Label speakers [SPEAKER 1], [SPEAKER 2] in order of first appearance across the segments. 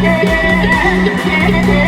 [SPEAKER 1] Yeah.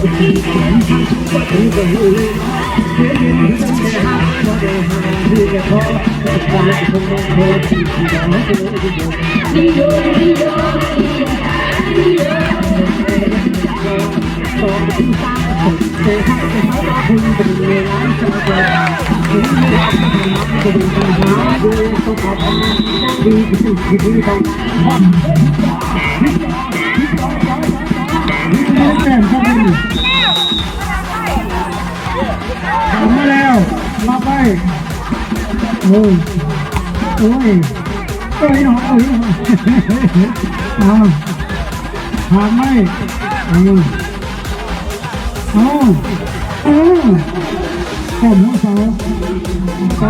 [SPEAKER 1] แก้มครับ นี่ทำมาแล้วรับไปโอ้ยโอ้ยโอ้ยหนอโอ้ยหนอเอาทำไหมเอาเอาเอาผมหัวเสาวไป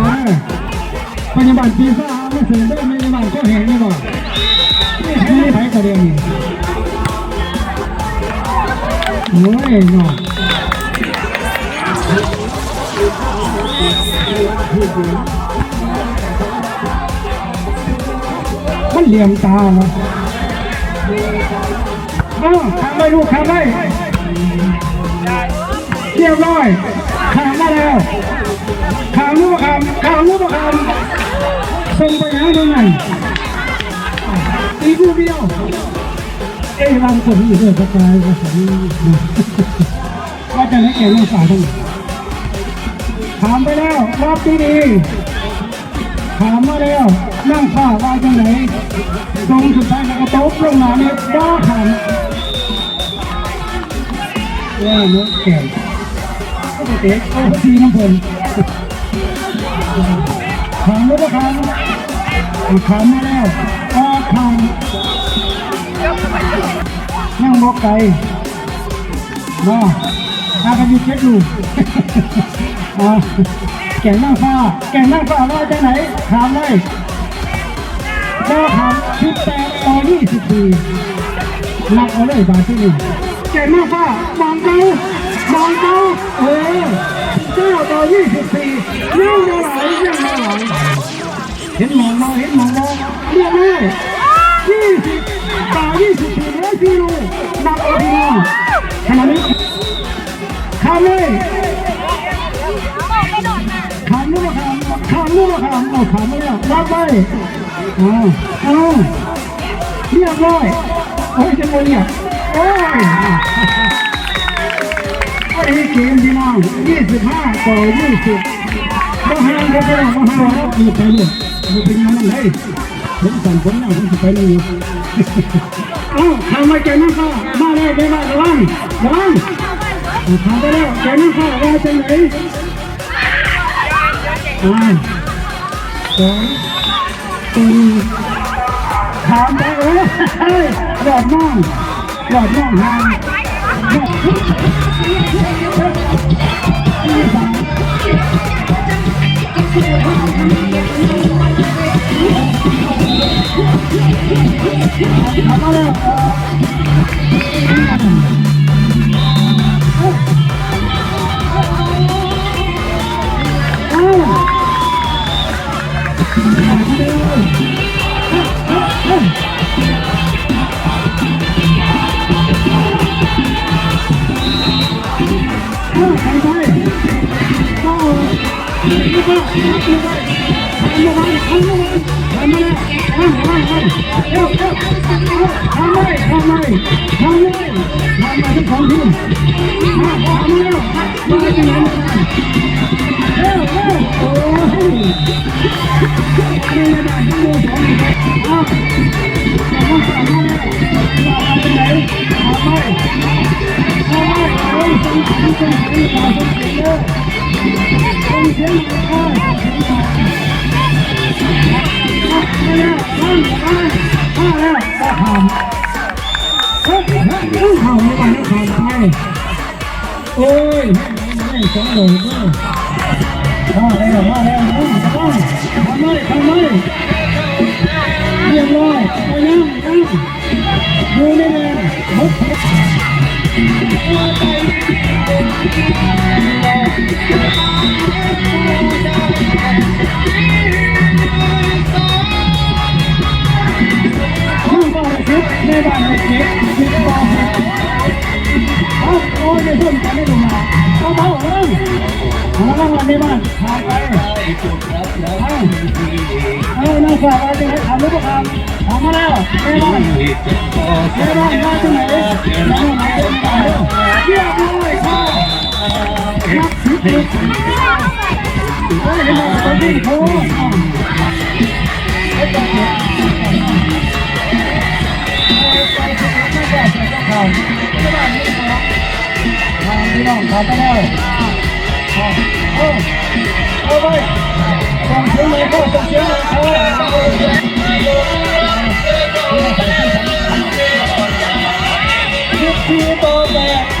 [SPEAKER 1] พยาบาลปีซ่าไม่เสียได้พยาบาลก็เห็นนี่บ่นี่ใครกระเดียน โอ้ยเนาะมันเหลี่ยมตาเนาะเอ้าทำไมลูกทำไมเรียบร้อยทำมาแล้วทำลูกคำทำลูกคำส่งไปยังตรงไหนอีกูเดียว เอ้ยบางคนอยู่ด้วยสกายก็สามีว่าจะให้แก่ลูกสาวทั้งถามไปแล้วรอบที่ดีถามมาแล้วนั่งข้าว่าจังไหนตรงสุดท้ายก็ตบลงมาเนี่ยบ้าขันว่าเนื้อแก่ก็ไปเตะโอ้ทีน้ำเพลินถามแล้วก็ถามถามมาแล้วก็ถาม นั่งบอกไก่
[SPEAKER 2] เนาะถ้ากันอยู่เช็คลูกแก่งนั่งฟ้า แก่งนั่งฟ้าว่าจะไหน ถามเลยก็ถามสิบแปดต่อยี่สิบสี่หนักเอาเลยบาทที่หนึ่งแก่งนั่งฟ้ามองเก้ามองเก้าเออเก้าต่อยี่สิบสี่ยังไม่ไหลยังไม่ไหลเห็นมองมองเห็นมองมองเรียบร้อยยี่สิบ ต่อยี่สิบสี่แล้วพี่ลูกหนักเอาพี่น้องขณะนี้ขามเลยขามลูกขามขามลูกขามเอาขามไม่ได้รับไปเอาเอาเรียบร้อยโอ้ยจะโมเนี่ยโอ้ยโอ้ยเกมพี่น้องยี่สิบห้าต่อยี่สิบก็ห่างกันไปแล้วก็ห่างแล้วมีไปเลยมีเป็นยังไงเลย ผมสั่งผมเนี่ยผมจะไปเลยเอ้าทำมาเจอน้ำข้ามาแล้วไปมาระวังระวังทำไปแล้วเจอน้ำข้าว่าจะไหนอ่าสองสี่ถามไปเอ้ยหลอดน้องหลอดน้องห่าง ทำม เอ้าเข้าไปไปเข้าแล้วก็ทำยังไงทำยังไงทำยังไงทำยังไงทำยังไงเร็วเร็วทำเลยทำเลยทำเลยทำมาทั้งสองทีมมาทำเร็วมาที่ไหนเร็วเร็วโอ้ยนี่สองอ้าวต้องสั่งมาแล้วมาที่ไหนทำเลยทำเลยโอ้ยต้องทำต้องทำต้องทำเร็วต้องเสียงโอ้ยมาแล้วมาแล้วมาแล้วก็ทำเฮ้ยเฮ้ยทำไมทำไงโอ้ยไม่สองโหลดเลยมาแล้วมาแล้วทำเลยทำเลยเรียบร้อยไปยังยังดูนี่เลยมุก คิดในบ้านคิดคิดบ้านเอาโอ้ยไม่สนใจไม่ดูมาเอาเบาเลยเอาละวันนี้บ้านพาไปเอาเอาหน้าฝากอะไรจะให้ทำหรือเปล่าทำมาแล้วในบ้านในบ้านมาที่ไหนในบ้านไหนเรียบร้อยค่ะนักสิบเอ็ดเฮ้ยเห็นไหมตอนนี้โอ้ท ไปแล้วเออเอาไปส่งเสียงเลยพ่อส่งเสียงเลยพ่อที่ต่อไป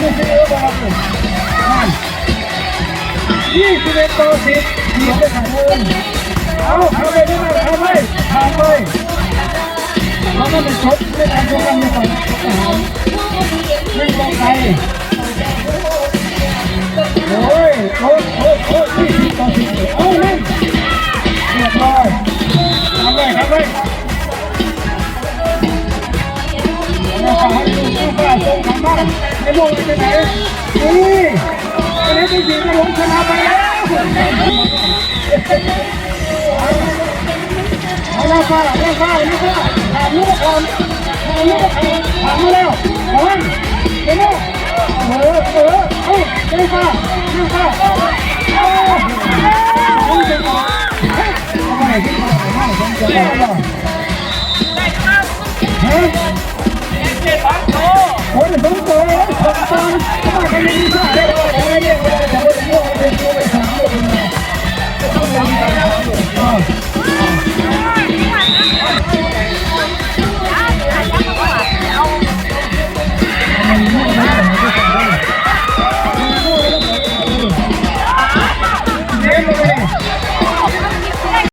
[SPEAKER 2] สิบเสียงเออบอลยนั่นยี่สิบเอ็ดต่อสิบเหลือไปขาดเงินเอาทำเลยได้ไหมทำเลยทำเลยเขาก็เป็นชกในการชกกันในฝั่งไม่ต้อ้ยโอ้ยโอ้ยโอ้ยยี่สิบต่อสิบ ไอ้โมงไปไหนนี่ไอ้นี่จริงๆก็ลงชนะไปแล้วเอาหน้าฟ้าหน้าฟ้าหน้าฟ้าถามลูกก่อนถามลูกก่อนถามมาแล้วเอาไว้เดี๋ยวเออเออเอ้ยหน้าฟ้าหน้าฟ้าเอาเอาเดี๋ยวก่อนเอาไปที่ก่อนเอาผมจะบอกว่าฮะ
[SPEAKER 3] เจ็ดพันโล
[SPEAKER 2] โอ้ยต้องโกยต้องโกยต้องโกย